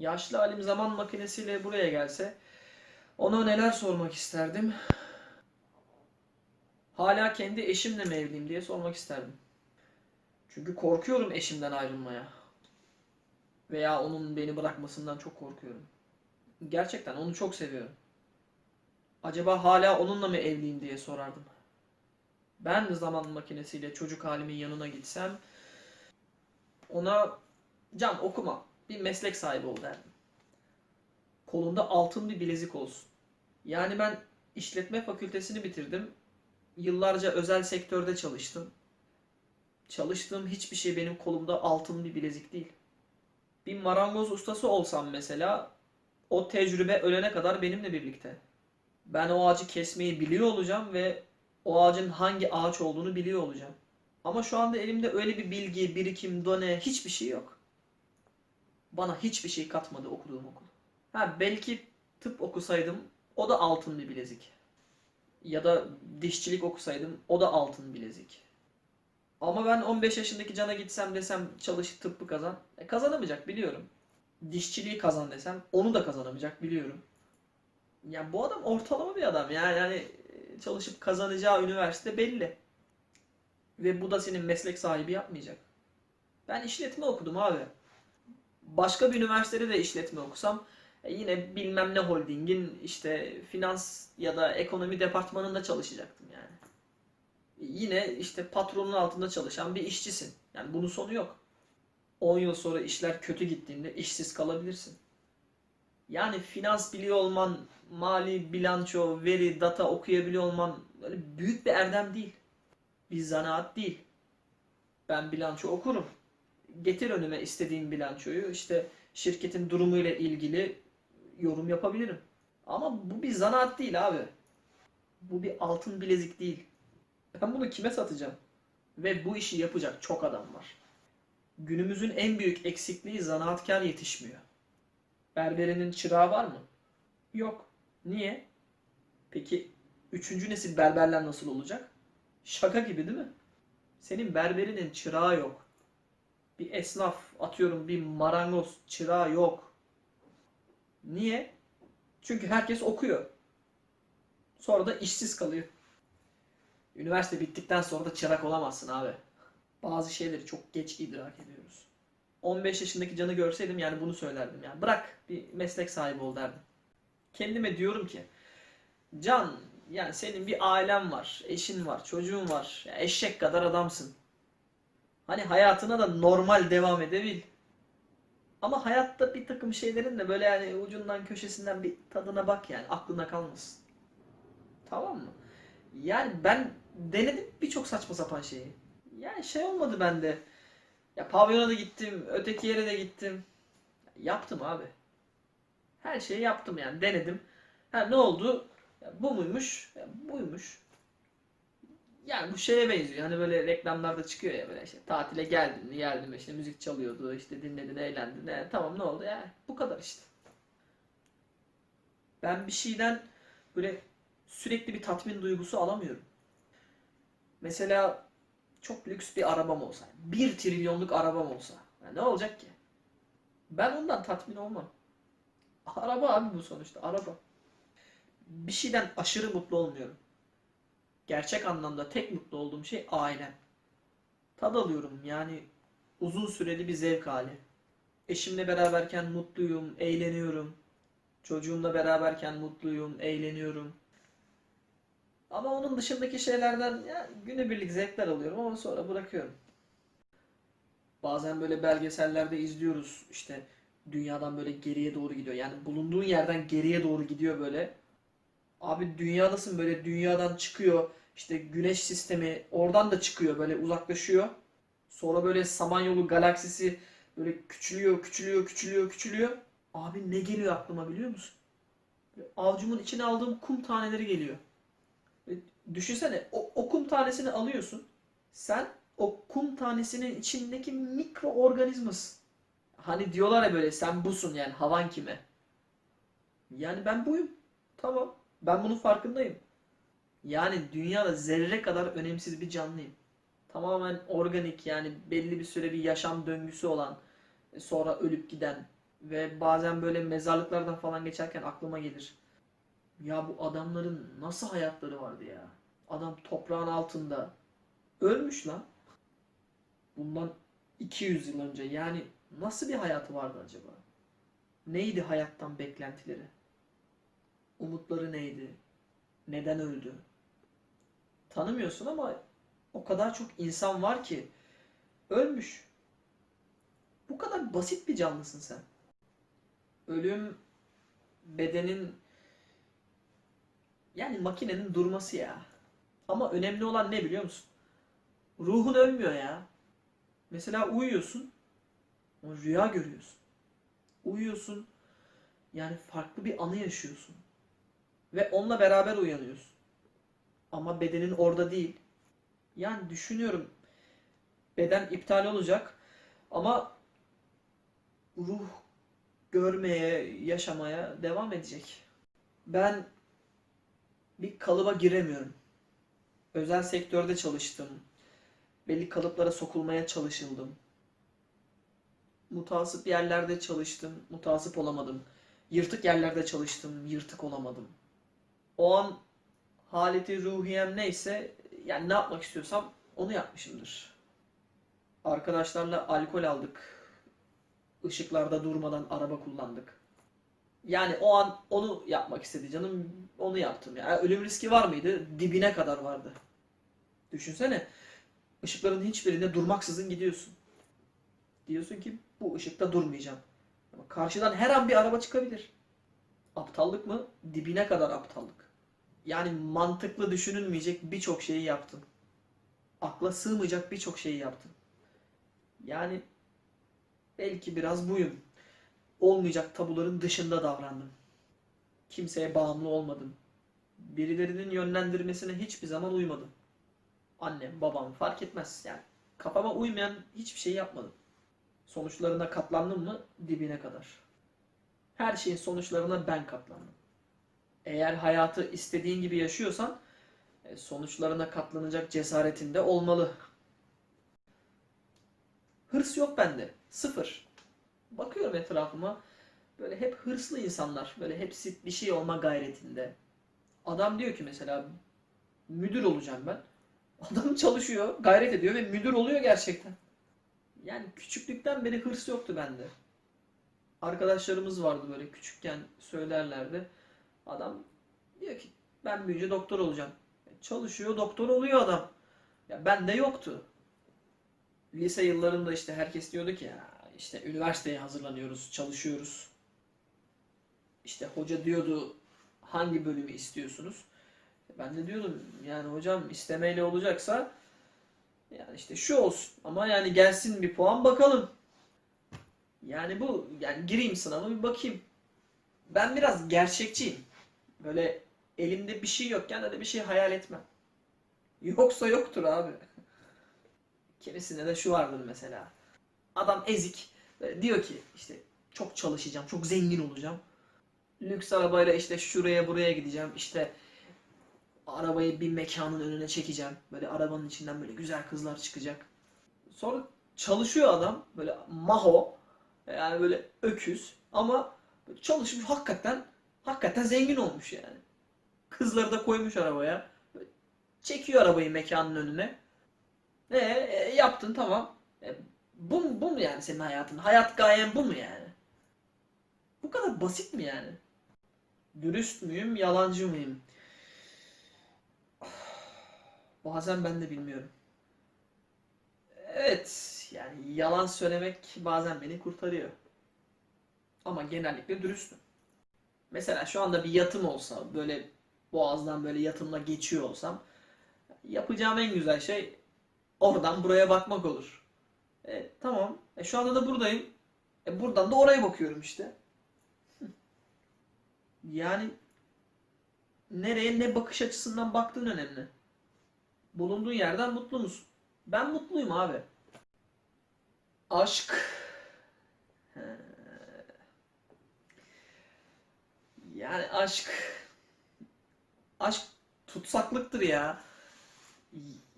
Yaşlı halim zaman makinesiyle buraya gelse ona neler sormak isterdim? Hala kendi eşimle mi evliyim diye sormak isterdim. Çünkü korkuyorum eşimden ayrılmaya. Veya onun beni bırakmasından çok korkuyorum. Gerçekten onu çok seviyorum. Acaba hala onunla mı evliyim diye sorardım. Ben zaman makinesiyle çocuk halimin yanına gitsem ona can okuma bir meslek sahibi ol derdim. Kolunda altın bir bilezik olsun. Yani ben işletme fakültesini bitirdim. Yıllarca özel sektörde çalıştım. Çalıştığım hiçbir şey benim kolumda altın bir bilezik değil. Bir marangoz ustası olsam mesela o tecrübe ölene kadar benimle birlikte. Ben o ağacı kesmeyi biliyor olacağım ve o ağacın hangi ağaç olduğunu biliyor olacağım. Ama şu anda elimde öyle bir bilgi, birikim, done hiçbir şey yok. Bana hiçbir şey katmadı okuduğum okul. Ha belki tıp okusaydım o da altın bir bilezik. Ya da dişçilik okusaydım o da altın bilezik. Ama ben 15 yaşındaki cana gitsem desem çalış tıbbı kazan. E, kazanamayacak biliyorum. Dişçiliği kazan desem onu da kazanamayacak biliyorum. Ya bu adam ortalama bir adam yani yani e, çalışıp kazanacağı üniversite belli. Ve bu da senin meslek sahibi yapmayacak. Ben işletme okudum abi. Başka bir üniversitede de işletme okusam e, yine bilmem ne holdingin işte finans ya da ekonomi departmanında çalışacaktım yani. Yine işte patronun altında çalışan bir işçisin. Yani bunun sonu yok. 10 yıl sonra işler kötü gittiğinde işsiz kalabilirsin. Yani finans biliyor olman, mali bilanço, veri, data okuyabiliyor olman böyle büyük bir erdem değil. Bir zanaat değil. Ben bilanço okurum. Getir önüme istediğim bilançoyu. işte şirketin durumuyla ilgili yorum yapabilirim. Ama bu bir zanaat değil abi. Bu bir altın bilezik değil. Ben bunu kime satacağım? Ve bu işi yapacak çok adam var. Günümüzün en büyük eksikliği zanaatkar yetişmiyor. Berberinin çırağı var mı? Yok. Niye? Peki üçüncü nesil berberler nasıl olacak? Şaka gibi değil mi? Senin berberinin çırağı yok. Bir esnaf atıyorum bir marangoz çırağı yok. Niye? Çünkü herkes okuyor. Sonra da işsiz kalıyor. Üniversite bittikten sonra da çırak olamazsın abi. Bazı şeyleri çok geç idrak ediyoruz. 15 yaşındaki canı görseydim yani bunu söylerdim yani. Bırak bir meslek sahibi ol derdim. Kendime diyorum ki Can yani senin bir ailen var, eşin var, çocuğun var. Ya eşek kadar adamsın. Hani hayatına da normal devam edebil. Ama hayatta bir takım şeylerin de böyle yani ucundan köşesinden bir tadına bak yani aklına kalmasın. Tamam mı? Yani ben denedim birçok saçma sapan şeyi. Yani şey olmadı bende. Ya pavyona da gittim, öteki yere de gittim. Yaptım abi. Her şeyi yaptım yani denedim. Ha ne oldu? Ya bu muymuş? Ya buymuş. Yani bu şeye benziyor. Hani böyle reklamlarda çıkıyor ya böyle işte tatile geldin mi geldim işte müzik çalıyordu işte dinledin eğlendin. E, tamam ne oldu ya bu kadar işte. Ben bir şeyden böyle sürekli bir tatmin duygusu alamıyorum. Mesela çok lüks bir arabam olsa, bir trilyonluk arabam olsa ya ne olacak ki? Ben ondan tatmin olmam. Araba abi bu sonuçta araba. Bir şeyden aşırı mutlu olmuyorum. Gerçek anlamda tek mutlu olduğum şey ailem. Tad alıyorum yani uzun süreli bir zevk hali. Eşimle beraberken mutluyum, eğleniyorum. Çocuğumla beraberken mutluyum, eğleniyorum. Ama onun dışındaki şeylerden ya günübirlik zevkler alıyorum ama sonra bırakıyorum. Bazen böyle belgesellerde izliyoruz işte dünyadan böyle geriye doğru gidiyor. Yani bulunduğun yerden geriye doğru gidiyor böyle. Abi dünyadasın böyle dünyadan çıkıyor. İşte güneş sistemi oradan da çıkıyor böyle uzaklaşıyor. Sonra böyle Samanyolu galaksisi böyle küçülüyor, küçülüyor, küçülüyor, küçülüyor. Abi ne geliyor aklıma biliyor musun? Böyle Avucumun içine aldığım kum taneleri geliyor. E, Düşünsene o, o kum tanesini alıyorsun. Sen o kum tanesinin içindeki mikroorganizmasın. Hani diyorlar ya böyle sen busun yani havan kime? Yani ben buyum. Tamam. Ben bunun farkındayım. Yani dünyada zerre kadar önemsiz bir canlıyım. Tamamen organik yani belli bir süre bir yaşam döngüsü olan sonra ölüp giden Ve bazen böyle mezarlıklardan falan geçerken aklıma gelir. Ya bu adamların nasıl hayatları vardı ya? Adam toprağın altında ölmüş lan. Bundan 200 yıl önce yani nasıl bir hayatı vardı acaba? Neydi hayattan beklentileri? Umutları neydi? Neden öldü? Tanımıyorsun ama o kadar çok insan var ki ölmüş. Bu kadar basit bir canlısın sen. Ölüm bedenin yani makinenin durması ya. Ama önemli olan ne biliyor musun? Ruhun ölmüyor ya. Mesela uyuyorsun. Rüya görüyorsun. Uyuyorsun. Yani farklı bir anı yaşıyorsun. Ve onunla beraber uyanıyorsun. Ama bedenin orada değil. Yani düşünüyorum. Beden iptal olacak. Ama ruh görmeye, yaşamaya devam edecek. Ben bir kalıba giremiyorum. Özel sektörde çalıştım. Belli kalıplara sokulmaya çalışıldım. Mutasip yerlerde çalıştım, mutasip olamadım. Yırtık yerlerde çalıştım, yırtık olamadım. O an haleti ruhiyem neyse, yani ne yapmak istiyorsam onu yapmışımdır. Arkadaşlarla alkol aldık. Işıklarda durmadan araba kullandık. Yani o an onu yapmak istedi canım. Onu yaptım. Yani ölüm riski var mıydı? Dibine kadar vardı. Düşünsene. ışıkların hiçbirinde durmaksızın gidiyorsun. Diyorsun ki bu ışıkta durmayacağım. Ama karşıdan her an bir araba çıkabilir. Aptallık mı? Dibine kadar aptallık. Yani mantıklı düşünülmeyecek birçok şeyi yaptım. Akla sığmayacak birçok şeyi yaptım. Yani belki biraz buyum olmayacak tabuların dışında davrandım. Kimseye bağımlı olmadım. Birilerinin yönlendirmesine hiçbir zaman uymadım. Annem, babam fark etmez. Yani kafama uymayan hiçbir şey yapmadım. Sonuçlarına katlandım mı dibine kadar. Her şeyin sonuçlarına ben katlandım. Eğer hayatı istediğin gibi yaşıyorsan e, sonuçlarına katlanacak cesaretin de olmalı. Hırs yok bende. Sıfır bakıyorum etrafıma böyle hep hırslı insanlar. Böyle hepsi bir şey olma gayretinde. Adam diyor ki mesela müdür olacağım ben. Adam çalışıyor, gayret ediyor ve müdür oluyor gerçekten. Yani küçüklükten beri hırs yoktu bende. Arkadaşlarımız vardı böyle küçükken söylerlerdi. Adam diyor ki ben büyüyünce doktor olacağım. Çalışıyor, doktor oluyor adam. Ya bende yoktu. Lise yıllarında işte herkes diyordu ki ya işte üniversiteye hazırlanıyoruz, çalışıyoruz. İşte hoca diyordu hangi bölümü istiyorsunuz? Ben de diyordum yani hocam istemeyle olacaksa yani işte şu olsun ama yani gelsin bir puan bakalım. Yani bu yani gireyim sınava bir bakayım. Ben biraz gerçekçiyim. Böyle elimde bir şey yokken de bir şey hayal etmem. Yoksa yoktur abi. Kimisinde de şu vardır mesela. Adam ezik. Diyor ki işte çok çalışacağım, çok zengin olacağım. Lüks arabayla işte şuraya buraya gideceğim. İşte arabayı bir mekanın önüne çekeceğim. Böyle arabanın içinden böyle güzel kızlar çıkacak. Sonra çalışıyor adam böyle maho yani böyle öküz ama çalışmış hakikaten hakikaten zengin olmuş yani. Kızları da koymuş arabaya. Çekiyor arabayı mekanın önüne. E, e, yaptın tamam. E, bu, bu mu yani senin hayatın? Hayat gayen bu mu yani? Bu kadar basit mi yani? Dürüst müyüm, yalancı mıyım? Bazen ben de bilmiyorum. Evet, yani yalan söylemek bazen beni kurtarıyor. Ama genellikle dürüstüm. Mesela şu anda bir yatım olsa, böyle boğazdan böyle yatımla geçiyor olsam, yapacağım en güzel şey oradan buraya bakmak olur. E, tamam. E, şu anda da buradayım. E, buradan da oraya bakıyorum işte. Yani nereye ne bakış açısından baktığın önemli. Bulunduğun yerden mutlu musun? Ben mutluyum abi. Aşk. He. Yani aşk. Aşk tutsaklıktır ya.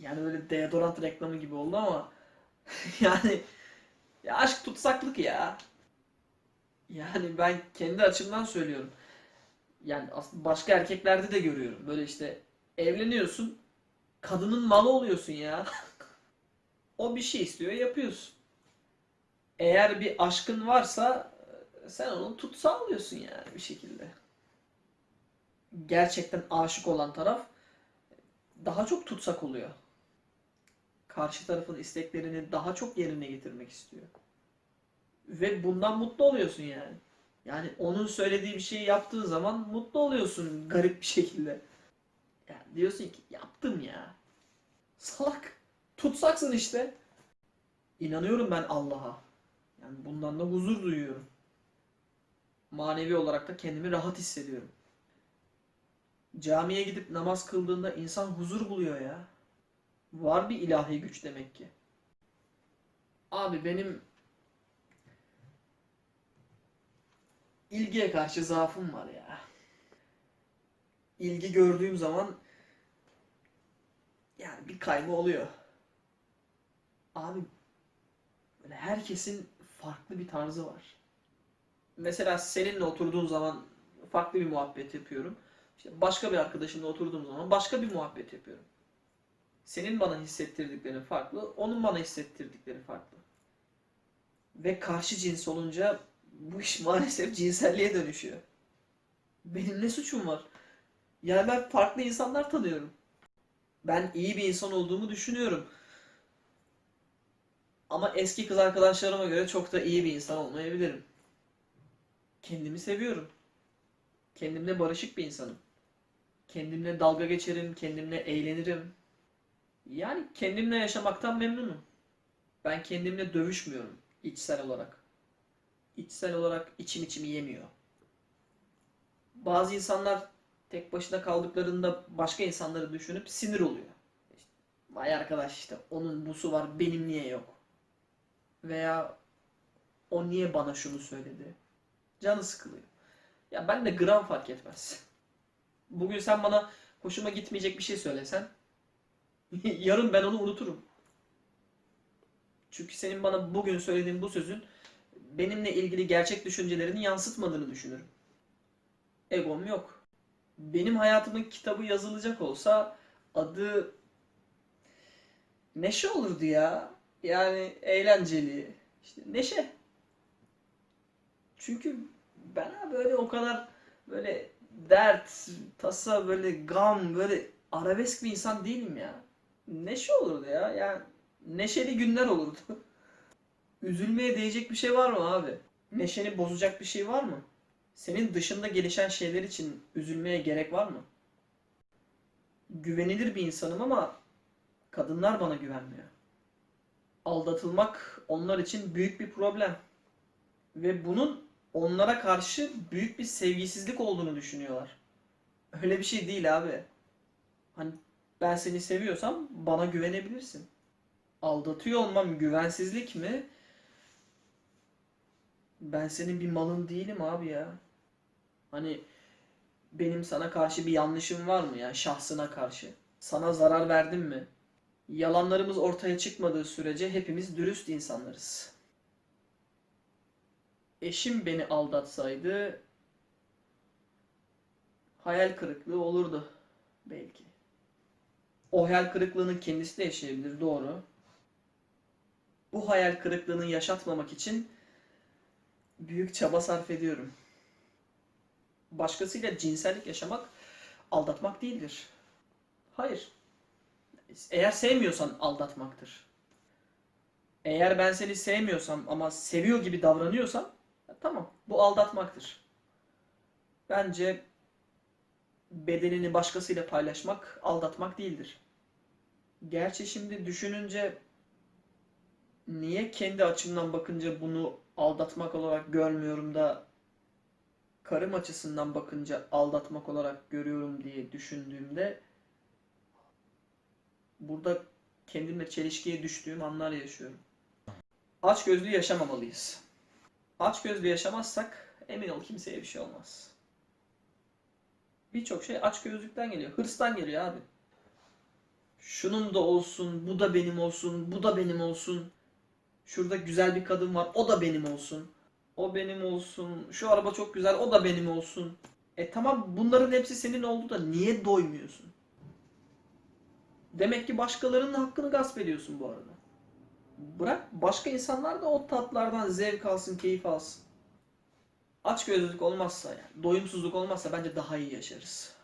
Yani böyle deodorant reklamı gibi oldu ama yani ya aşk tutsaklık ya. Yani ben kendi açımdan söylüyorum. Yani aslında başka erkeklerde de görüyorum. Böyle işte evleniyorsun, kadının malı oluyorsun ya. O bir şey istiyor, yapıyorsun. Eğer bir aşkın varsa sen onu tutsağı alıyorsun yani bir şekilde. Gerçekten aşık olan taraf daha çok tutsak oluyor. Karşı tarafın isteklerini daha çok yerine getirmek istiyor. Ve bundan mutlu oluyorsun yani. Yani onun söylediği bir şeyi yaptığın zaman mutlu oluyorsun garip bir şekilde. Yani diyorsun ki yaptım ya. Salak. Tutsaksın işte. İnanıyorum ben Allah'a. Yani bundan da huzur duyuyorum. Manevi olarak da kendimi rahat hissediyorum. Camiye gidip namaz kıldığında insan huzur buluyor ya. Var bir ilahi güç demek ki. Abi benim ilgiye karşı zaafım var ya. İlgi gördüğüm zaman yani bir kaybı oluyor. Abi böyle herkesin farklı bir tarzı var. Mesela seninle oturduğum zaman farklı bir muhabbet yapıyorum. İşte başka bir arkadaşımla oturduğum zaman başka bir muhabbet yapıyorum. Senin bana hissettirdikleri farklı, onun bana hissettirdikleri farklı. Ve karşı cins olunca bu iş maalesef cinselliğe dönüşüyor. Benim ne suçum var? Yani ben farklı insanlar tanıyorum. Ben iyi bir insan olduğumu düşünüyorum. Ama eski kız arkadaşlarıma göre çok da iyi bir insan olmayabilirim. Kendimi seviyorum. Kendimle barışık bir insanım. Kendimle dalga geçerim, kendimle eğlenirim. Yani kendimle yaşamaktan memnunum. Ben kendimle dövüşmüyorum içsel olarak. İçsel olarak içim içimi yemiyor. Bazı insanlar tek başına kaldıklarında başka insanları düşünüp sinir oluyor. İşte, Vay arkadaş işte onun busu var benim niye yok? Veya o niye bana şunu söyledi? Canı sıkılıyor. Ya ben de gram fark etmez. Bugün sen bana hoşuma gitmeyecek bir şey söylesen yarın ben onu unuturum. Çünkü senin bana bugün söylediğin bu sözün benimle ilgili gerçek düşüncelerini yansıtmadığını düşünürüm. Egom yok. Benim hayatımın kitabı yazılacak olsa adı Neşe olurdu ya. Yani eğlenceli. İşte neşe. Çünkü ben böyle o kadar böyle dert, tasa, böyle gam, böyle arabesk bir insan değilim ya. Neşe olurdu ya. Yani neşeli günler olurdu. Üzülmeye değecek bir şey var mı abi? Neşeni bozacak bir şey var mı? Senin dışında gelişen şeyler için üzülmeye gerek var mı? Güvenilir bir insanım ama kadınlar bana güvenmiyor. Aldatılmak onlar için büyük bir problem. Ve bunun onlara karşı büyük bir sevgisizlik olduğunu düşünüyorlar. Öyle bir şey değil abi. Hani ben seni seviyorsam bana güvenebilirsin. Aldatıyor olmam güvensizlik mi? Ben senin bir malın değilim abi ya. Hani benim sana karşı bir yanlışım var mı ya şahsına karşı? Sana zarar verdim mi? Yalanlarımız ortaya çıkmadığı sürece hepimiz dürüst insanlarız. Eşim beni aldatsaydı hayal kırıklığı olurdu belki. O hayal kırıklığını kendisi de yaşayabilir doğru. Bu hayal kırıklığını yaşatmamak için büyük çaba sarf ediyorum. Başkasıyla cinsellik yaşamak aldatmak değildir. Hayır. Eğer sevmiyorsan aldatmaktır. Eğer ben seni sevmiyorsam ama seviyor gibi davranıyorsam tamam bu aldatmaktır. Bence bedenini başkasıyla paylaşmak aldatmak değildir. Gerçi şimdi düşününce niye kendi açımdan bakınca bunu aldatmak olarak görmüyorum da karım açısından bakınca aldatmak olarak görüyorum diye düşündüğümde burada kendimle çelişkiye düştüğüm anlar yaşıyorum. Açgözlü yaşamamalıyız. Açgözlü yaşamazsak emin ol kimseye bir şey olmaz. Birçok şey açgözlükten geliyor. Hırstan geliyor abi. Şunun da olsun, bu da benim olsun, bu da benim olsun. Şurada güzel bir kadın var, o da benim olsun. O benim olsun. Şu araba çok güzel. O da benim olsun. E tamam bunların hepsi senin oldu da niye doymuyorsun? Demek ki başkalarının hakkını gasp ediyorsun bu arada. Bırak başka insanlar da o tatlardan zevk alsın, keyif alsın. Açgözlülük olmazsa yani, doyumsuzluk olmazsa bence daha iyi yaşarız.